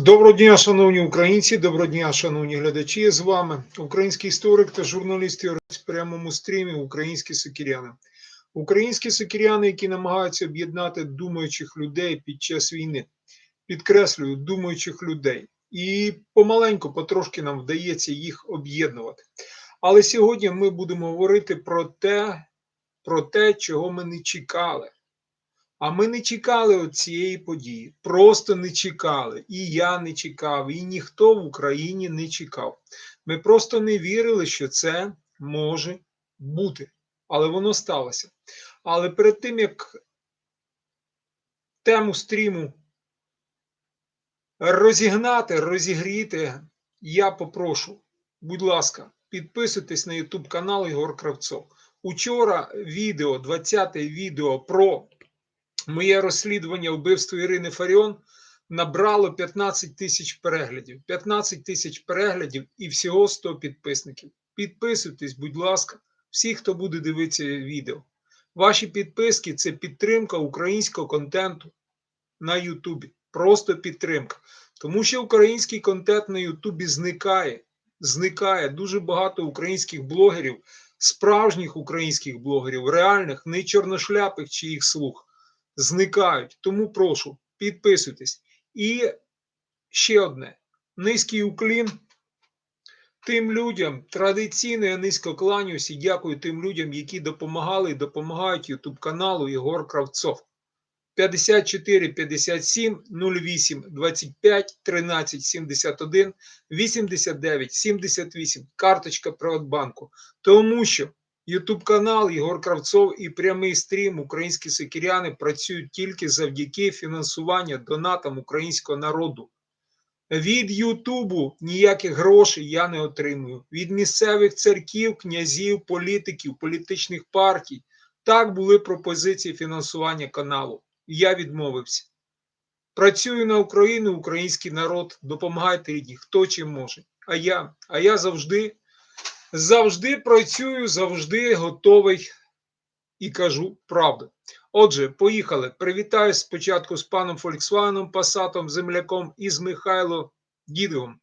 Доброго дня, шановні українці, доброго дня, шановні глядачі. З вами український історик та журналіст в прямому стрімі Українські сокіряни. Українські сокіряни, які намагаються об'єднати думаючих людей під час війни, підкреслюю, думаючих людей. І помаленьку, потрошки нам вдається їх об'єднувати. Але сьогодні ми будемо говорити про те, про те, чого ми не чекали. А ми не чекали цієї події, просто не чекали. І я не чекав, і ніхто в Україні не чекав. Ми просто не вірили, що це може бути. Але воно сталося. Але перед тим, як тему стріму розігнати, розігріти, я попрошу, будь ласка, підписуйтесь на YouTube канал Ігор Кравцов. Учора відео, 20-те відео про моє розслідування вбивства Ірини Фаріон набрало 15 тисяч переглядів. 15 тисяч переглядів і всього 100 підписників. Підписуйтесь, будь ласка, всі, хто буде дивитися відео. Ваші підписки це підтримка українського контенту на Ютубі. Просто підтримка. Тому що український контент на Ютубі зникає. Зникає дуже багато українських блогерів, справжніх українських блогерів, реальних, не чорношляпих чи їх слух зникають. Тому прошу, підписуйтесь. І ще одне: низький уклін тим людям, традиційно я низько кланяюся і дякую тим людям, які допомагали і допомагають YouTube каналу Єгор Кравцов. 54 57 08 25 13 71 89 78 карточка Приватбанку. Тому що Ютуб канал Єгор Кравцов і прямий стрім Українські сокіряни працюють тільки завдяки фінансуванню донатам українського народу. Від Ютубу ніяких грошей я не отримую. Від місцевих церків, князів, політиків, політичних партій. Так були пропозиції фінансування каналу. Я відмовився. Працюю на Україну, український народ, допомагайте рідні, хто чим може. А я, а я завжди. Завжди працюю, завжди готовий і кажу правду. Отже, поїхали. Привітаю спочатку з паном Фольксвагеном, Пасатом, земляком і з Михайло Дідовим.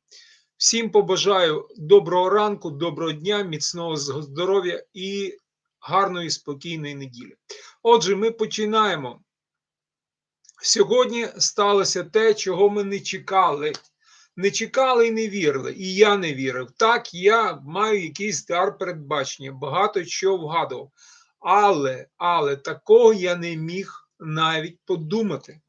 Всім побажаю доброго ранку, доброго дня, міцного здоров'я і гарної спокійної неділі. Отже, ми починаємо. Сьогодні сталося те, чого ми не чекали не чекали і не вірили, і я не вірив. Так, я маю якийсь дар передбачення, багато чого вгадував. Але, але такого я не міг навіть подумати.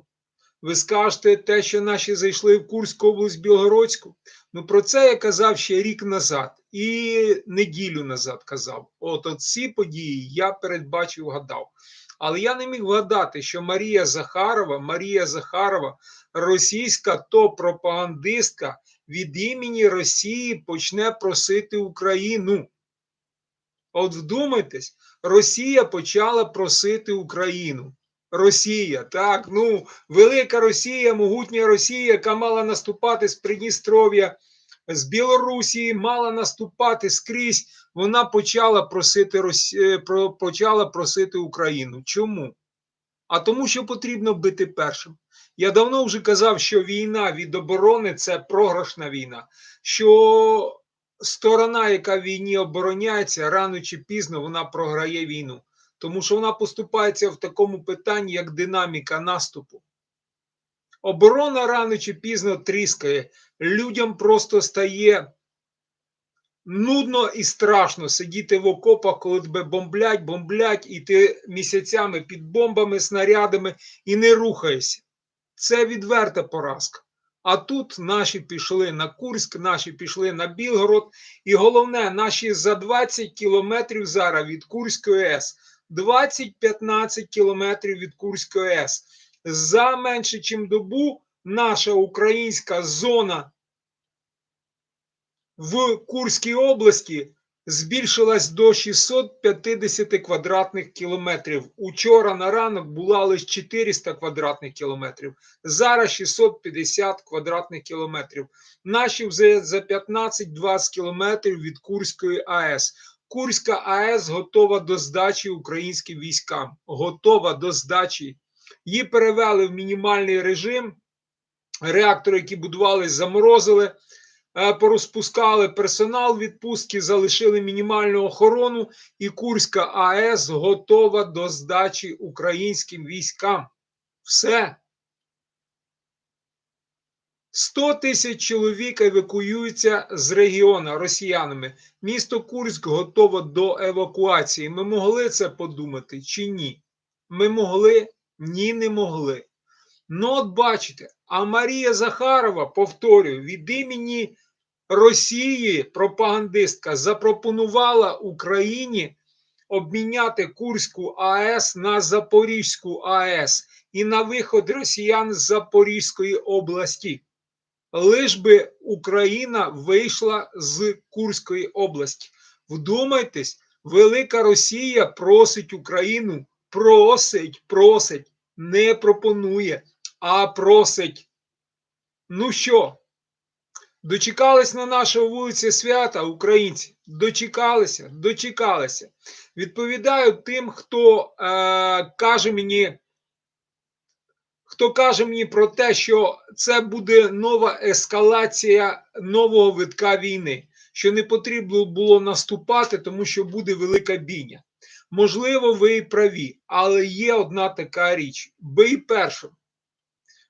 Ви скажете те, що наші зайшли в Курську область Білгородську. Ну про це я казав ще рік назад і неділю назад казав. От, от ці події я передбачив, гадав. Але я не міг вгадати, що Марія Захарова, Марія Захарова, російська топ-пропагандистка від імені Росії почне просити Україну. От вдумайтесь, Росія почала просити Україну. Росія, так, ну, велика Росія, могутня Росія, яка мала наступати з Придністров'я, з Білорусі, мала наступати скрізь. Вона почала просити Росі... почала просити Україну. Чому? А тому, що потрібно бити першим. Я давно вже казав, що війна від оборони це програшна війна. Що сторона, яка в війні обороняється, рано чи пізно вона програє війну. Тому що вона поступається в такому питанні, як динаміка наступу. Оборона рано чи пізно тріскає. Людям просто стає нудно і страшно сидіти в окопах, коли тебе бомблять, бомблять, і ти місяцями під бомбами, снарядами і не рухаєшся. Це відверта поразка. А тут наші пішли на Курськ, наші пішли на Білгород. І головне, наші за 20 кілометрів зараз від Курської АЕС, 20-15 кілометрів від Курської АЕС. За менше, ніж добу, наша українська зона в Курській області збільшилась до 650 квадратних кілометрів. Учора на ранок була лише 400 квадратних кілометрів, зараз 650 квадратних кілометрів. Наші вже за 15-20 кілометрів від Курської АЕС. Курська АЕС готова до здачі українським військам. Готова до здачі. Її перевели в мінімальний режим. реактори, які будувались, заморозили, порозпускали персонал відпустки, залишили мінімальну охорону, і Курська АЕС готова до здачі українським військам. Все. 100 тисяч чоловік евакуюються з регіону росіянами. Місто Курськ готово до евакуації. Ми могли це подумати чи ні? Ми могли? Ні, не могли. Ну, от бачите, а Марія Захарова, повторюю, від імені Росії пропагандистка запропонувала Україні обміняти Курську АЕС на Запорізьку АЕС і на виход росіян з Запорізької області. Лиш би Україна вийшла з Курської області. Вдумайтесь, велика Росія просить Україну, просить, просить, не пропонує, а просить. Ну що, дочекались на нашій вулиці свята українці? Дочекалися, дочекалися. Відповідаю тим, хто е, каже мені. Хто каже мені про те, що це буде нова ескалація нового витка війни, що не потрібно було наступати, тому що буде велика бійня. Можливо, ви і праві, але є одна така річ: бий першим.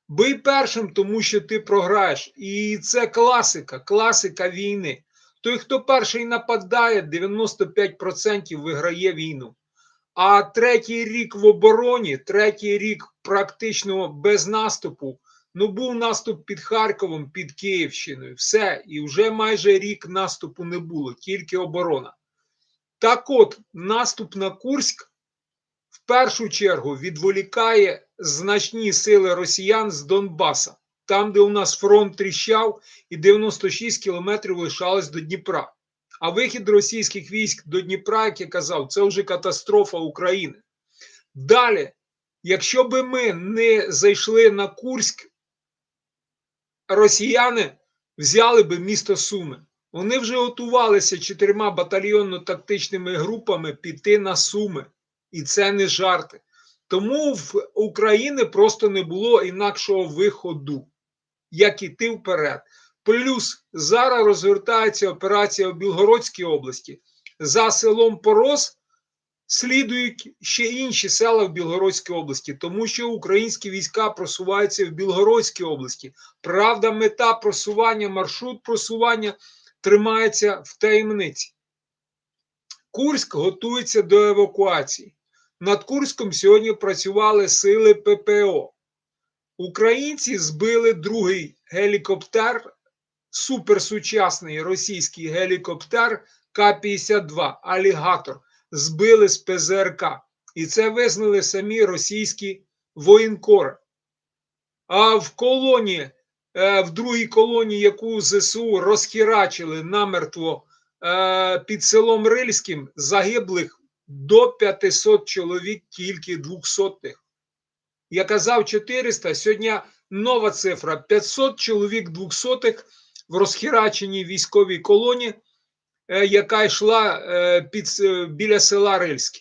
Бий першим, тому що ти програєш. І це класика, класика війни. Той, хто перший нападає, 95% виграє війну. А третій рік в обороні, третій рік практично без наступу. Ну, був наступ під Харковом, під Київщиною. Все, і вже майже рік наступу не було, тільки оборона. Так от, наступ на Курськ першу чергу відволікає значні сили росіян з Донбаса, там, де у нас фронт тріщав, і 96 кілометрів лишалось до Дніпра. А вихід російських військ до Дніпра, як я казав, це вже катастрофа України. Далі, якщо би ми не зайшли на Курськ, росіяни взяли би місто Суми. Вони вже готувалися чотирма батальйонно-тактичними групами піти на Суми. І це не жарти. Тому в України просто не було інакшого виходу, як іти вперед. Плюс зараз розгортається операція в Білгородській області. За селом Порос слідують ще інші села в Білгородській області, тому що українські війська просуваються в Білгородській області. Правда, мета просування, маршрут просування тримається в таємниці. Курськ готується до евакуації. Над Курськом сьогодні працювали сили ППО. Українці збили другий гелікоптер суперсучасний російський гелікоптер К-52 Алігатор збили з ПЗРК. І це визнали самі російські воєнкори. А в колоні, е, в другій колоні, яку ЗСУ розхірачили намертво е, під селом Рильським, загиблих до 500 чоловік, тільки 200-х. Я казав 400, сьогодні нова цифра: 500 чоловік 200-х в розхіраченій військовій колоні, е, яка йшла е, під, біля села Рильське.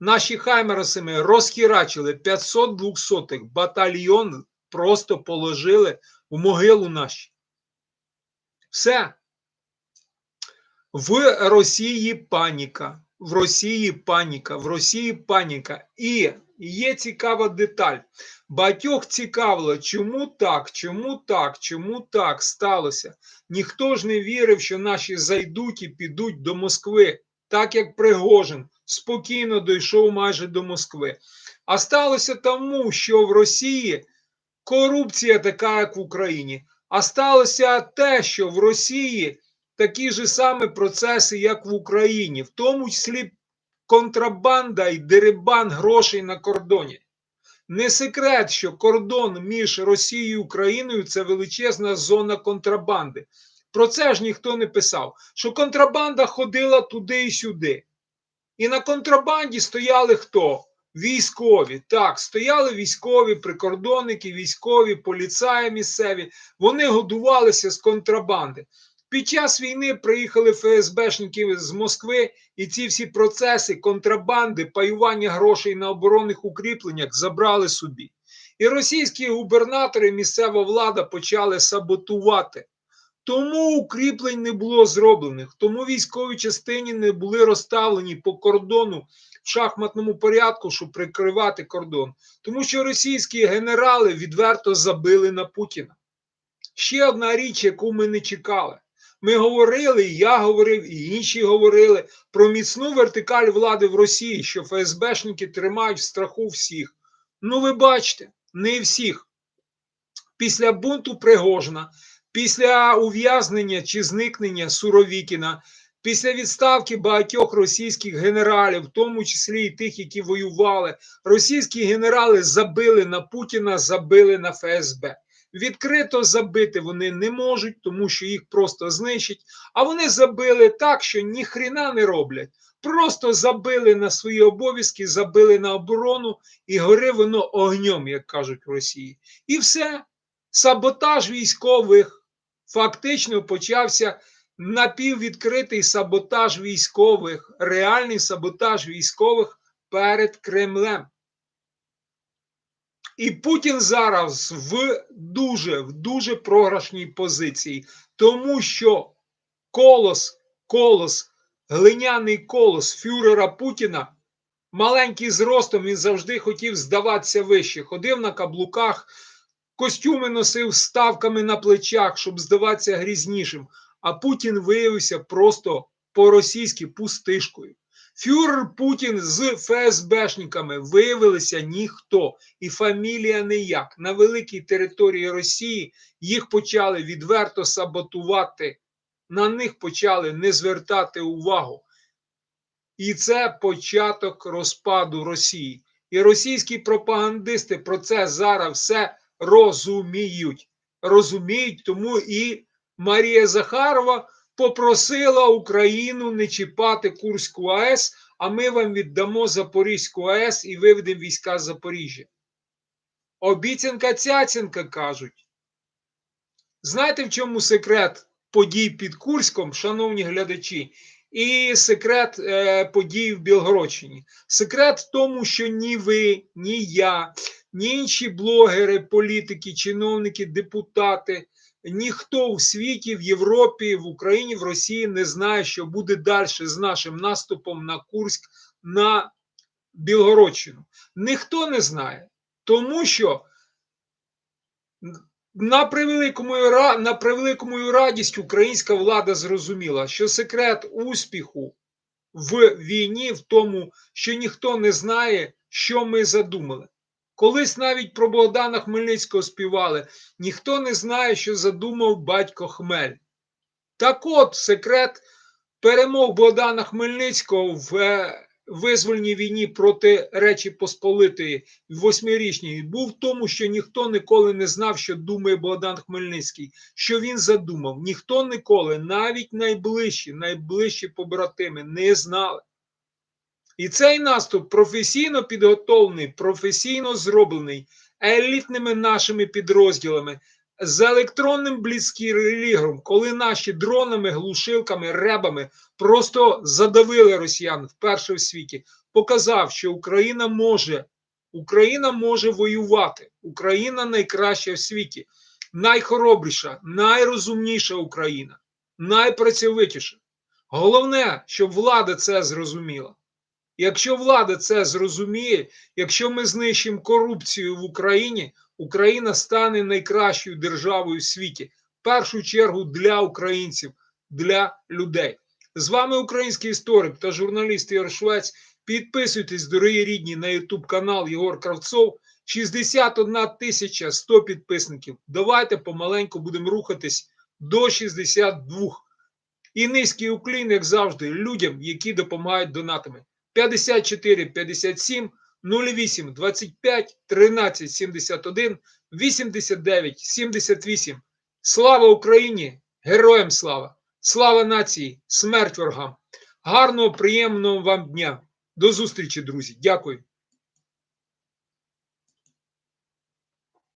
Наші хаймеросами розхірачили 500 двохсотих батальйон просто положили в могилу наші. Все. В Росії паніка. В Росії паніка, в Росії паніка. І є цікава деталь. Багатьох цікавило, чому так, чому так, чому так сталося. Ніхто ж не вірив, що наші зайдуть і підуть до Москви, так як Пригожин спокійно дійшов майже до Москви. А сталося тому, що в Росії корупція така, як в Україні. А сталося те, що в Росії такі ж самі процеси, як в Україні, в тому числі контрабанда і дерибан грошей на кордоні. Не секрет, що кордон між Росією і Україною це величезна зона контрабанди. Про це ж ніхто не писав, що контрабанда ходила туди і сюди. І на контрабанді стояли хто? Військові. Так, стояли військові, прикордонники, військові, поліцаї місцеві. Вони годувалися з контрабанди. Під час війни приїхали ФСБшники з Москви, і ці всі процеси контрабанди, паювання грошей на оборонних укріпленнях забрали собі. І російські губернатори, місцева влада почали саботувати. Тому укріплень не було зроблених, тому військові частині не були розставлені по кордону в шахматному порядку, щоб прикривати кордон. Тому що російські генерали відверто забили на Путіна. Ще одна річ, яку ми не чекали. Ми говорили, я говорив, і інші говорили про міцну вертикаль влади в Росії, що ФСБшники тримають в страху всіх. Ну, ви бачите, не всіх. Після бунту Пригожна, після ув'язнення чи зникнення Суровікіна, після відставки багатьох російських генералів, в тому числі і тих, які воювали, російські генерали забили на Путіна, забили на ФСБ. Відкрито забити вони не можуть, тому що їх просто знищать. А вони забили так, що ніхрена не роблять. Просто забили на свої обов'язки, забили на оборону і гори воно огнем, як кажуть в Росії. І все. Саботаж військових фактично почався напіввідкритий саботаж військових, реальний саботаж військових перед Кремлем. І Путін зараз в дуже в дуже програшній позиції, тому що колос, колос, глиняний колос фюрера Путіна, маленький зростом, він завжди хотів здаватися вище. Ходив на каблуках, костюми носив ставками на плечах, щоб здаватися грізнішим. А Путін виявився просто по-російськи пустишкою. Фюрер Путін з ФСБшниками виявилися ніхто, і фамілія ніяк. На великій території Росії їх почали відверто саботувати, на них почали не звертати увагу. І це початок розпаду Росії. І російські пропагандисти про це зараз все розуміють. Розуміють, тому і Марія Захарова попросила Україну не чіпати Курську АЕС, а ми вам віддамо Запорізьку АЕС і виведемо війська з Запоріжжя. Обіцянка цяцянка кажуть. Знаєте, в чому секрет подій під Курськом, шановні глядачі, і секрет е, подій в Білгородщині? Секрет в тому, що ні ви, ні я, ні інші блогери, політики, чиновники, депутати ніхто у світі, в Європі, в Україні, в Росії не знає, що буде далі з нашим наступом на Курськ на Білгородщину. Ніхто не знає, тому що на превеликому, на превеликому радість українська влада зрозуміла, що секрет успіху в війні в тому, що ніхто не знає, що ми задумали. Колись навіть про Богдана Хмельницького співали, ніхто не знає, що задумав батько Хмель. Так от секрет перемог Богдана Хмельницького в е, визвольній війні проти Речі Посполитої восьмирічній був в тому, що ніхто ніколи не знав, що думає Богдан Хмельницький, що він задумав. Ніхто ніколи, навіть найближчі, найближчі побратими, не знали. І цей наступ професійно підготовлений, професійно зроблений елітними нашими підрозділами з електронним бліцкірелігом, коли наші дронами, глушилками, ребами просто задавили росіян вперше в світі, показав, що Україна може, Україна може воювати. Україна найкраща в світі, найхоробріша, найрозумніша Україна, найпрацьовитіша. Головне, щоб влада це зрозуміла. Якщо влада це зрозуміє, якщо ми знищимо корупцію в Україні, Україна стане найкращою державою в світі, в першу чергу для українців, для людей. З вами український історик та журналіст Ігор Швець. Підписуйтесь, дорогі рідні, на YouTube канал Єгор Кравцов. 61 тисяча 100 підписників. Давайте помаленьку будемо рухатись до 62. І низький уклін, як завжди, людям, які допомагають донатами. 54 57 08 25 13 71 89 78. Слава Україні! Героям слава! Слава нації! Смерть ворогам! Гарного, приємного вам дня! До зустрічі, друзі! Дякую!